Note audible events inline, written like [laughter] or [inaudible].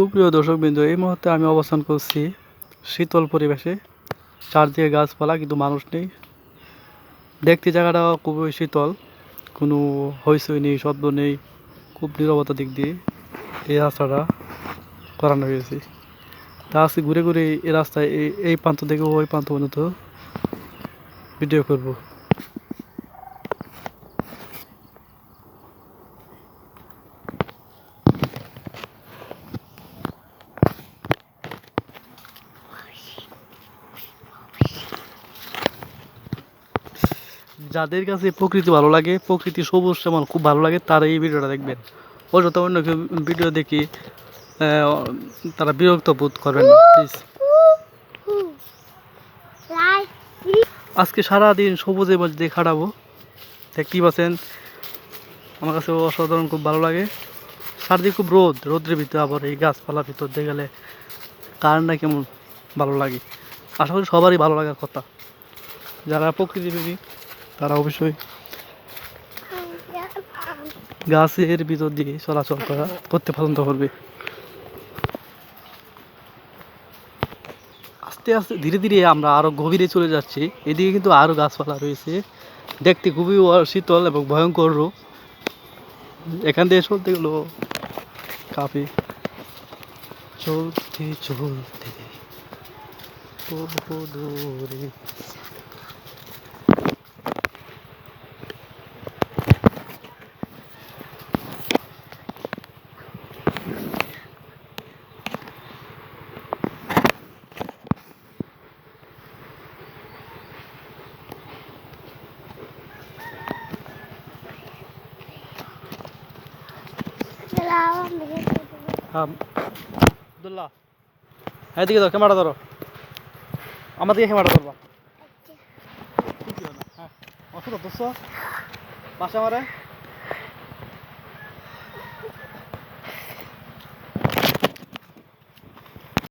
সুপ্রিয় দর্শক বিন্দু এই মুহূর্তে আমি অবস্থান করছি শীতল পরিবেশে। চারদিকে গাছপালা, কিন্তু মানুষ নেই। দেখতে জায়গাটা খুবই শীতল। কোনো হইচই নেই, শব্দ নেই, খুব নীরবতা দিক দিয়ে এই রাস্তাটা করানো হয়েছে। তা আজকে ঘুরে ঘুরে এই রাস্তায় এই প্রান্ত থেকে ওই প্রান্ত পর্যন্ত ভিডিও করব। যাদের কাছে প্রকৃতি ভালো লাগে, প্রকৃতি সবুজ যেমন খুব ভালো লাগে, তারা এই ভিডিওটা দেখবেন। অযথা অন্য কেউ ভিডিও দেখি তারা বিরক্ত বোধ করবেন প্লিজ আজকে সারাদিন সবুজের মধ্যে খাটাবো, দেখতেই পাচ্ছেন, আমার কাছে অসাধারণ খুব ভালো লাগে। সারাদিন খুব রোদ রোদ্রের ভিতরে আবার এই গাছপালার ভিতর দিয়ে গেলে না কেমন ভালো লাগে। আশা করি সবারই ভালো লাগার কথা। যারা প্রকৃতিপ্রেমী তারা অবশ্যই [laughs] গাছের ভিতর দিয়ে চলাচল করা করতে পছন্দ করবে। আস্তে আস্তে ধীরে ধীরে আমরা আরও গভীরে চলে যাচ্ছি। এদিকে কিন্তু আরও গাছপালা রয়েছে। দেখতে খুবই শীতল এবং ভয়ঙ্কর এখান দিয়ে চলতে গেলো কাফি চলতে চলতে বহু দূরে আব্দুল্লাহ এদিকে ধরো ক্যামেরা ধরো আমার দিকে ক্যামেরা ধরবা হ্যাঁ অসুখ পাশে আমারে